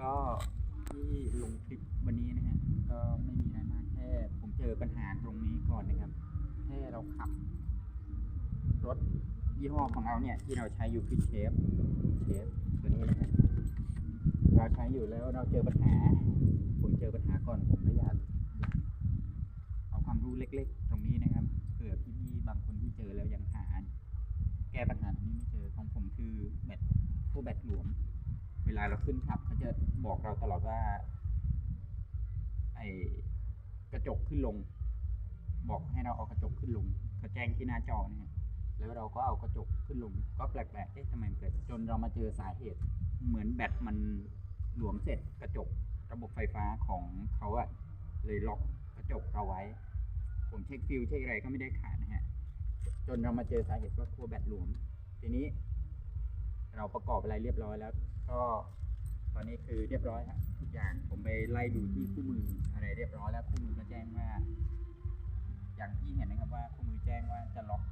ก็ที่ลงคลิปวันนี้นะฮะก็ไม่มีอะไรมากแค่ ผมเจอปัญหาตรงนี้ก่อนนะครับแค่เราขับ รถยี่ห้อของเราเนี่ย ที่เราใช้อยู่คือเชฟเชฟตัวนี้นะฮะเราใช้อยู่แล้วเราเจอปัญหา ผมเจอปัญหาก่อนผมก็อยากอยากเอาความรู้เล็ก ๆ ตรงนี้นะครับเผื่อพี่ๆบางคนที่เจอแล้วยังหา แก้ปัญหาตรงนี้ไม่เจอของผมคือแบตพวกแบตหลวม เวลาเราขึ้นขับเขาจะบอกเราตลอดว่า ไอกระจกขึ้นลง บอกให้เราเอากระจกขึ้นลงเขาแจ้งที่หน้าจอเนี่ยแล้วเราก็เอากระจกขึ้นลง ก็แปลกๆเอ๊ะทำไมมันเกิด จนเรามาเจอสาเหตุ เหมือนแบตมันหลวมเสร็จกระจกระบบไฟฟ้าของเขาอะเลยล็อกกระจกเราไว้ ผมเช็คฟิวเช็คอะไรก็ไม่ได้ขาดนะฮะ จนเรามาเจอสาเหตุว่าครัวแบตหลวม ทีนี้ เราประกอบอะไรเรียบร้อยแล้ว ก็ตอนนี้คือเรียบร้อยครับทุกอย่างผมไปไล่ดูที่คู่มืออะไรเรียบร้อยแล้วคู่มือก็แจ้งว่า อย่างที่เห็นนะครับว่าคู่มือแจ้งว่าจะล็อก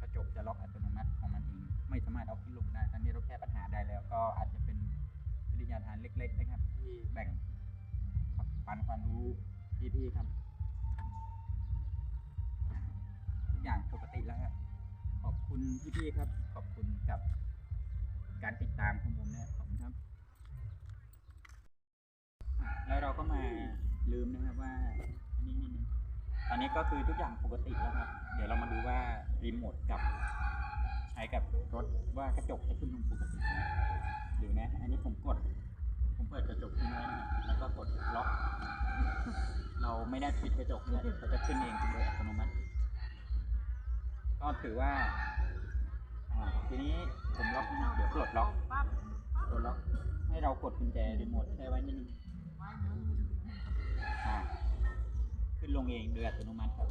กระจกจะล็อกอัตโนมัติของมันเองไม่สามารถเอาขึ้นลงได้ตอนนี้เราแก้ปัญหาได้แล้ว ก็อาจจะเป็นวิทยาทานเล็ก ๆ นะครับ ที่แบ่งปันความรู้พี่ๆครับทุกอย่างปกติแล้วครับขอบคุณพี่ๆครับ ขอบคุณกับการติดตามของผมเนี่ยขอบคุณครับ แล้วเราก็มา ลืมนะครับว่าอันนี้นิดนึงตอนนี้ก็คือทุกอย่างปกติแล้วครับ เดี๋ยวเรามาดูว่ารีโมทกับใช้กับรถว่ากระจกจะขึ้นลงปกติไหมดี๋ยวนะ อันนี้ผมกด ผมเปิดกระจกทิ้งไว้นะแล้วก็กดล็อก เราไม่ได้ปิดกระจกเนี่ยเขาจะขึ้นเองโดยอัตโนมัติ ก็ถือว่าอ่าทีนี้ผมล็อกนะเดี๋ยวปลดล็อกปลดล็อก ให้เรากดกุญแจรีโมทแค่ไว้นิดนึง อ่าขึ้นลงเองโดยอัตโนมัติครับ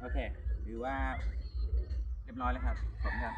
โอเค หรือว่าเรียบร้อยแล้วครับ ขอบคุณครับ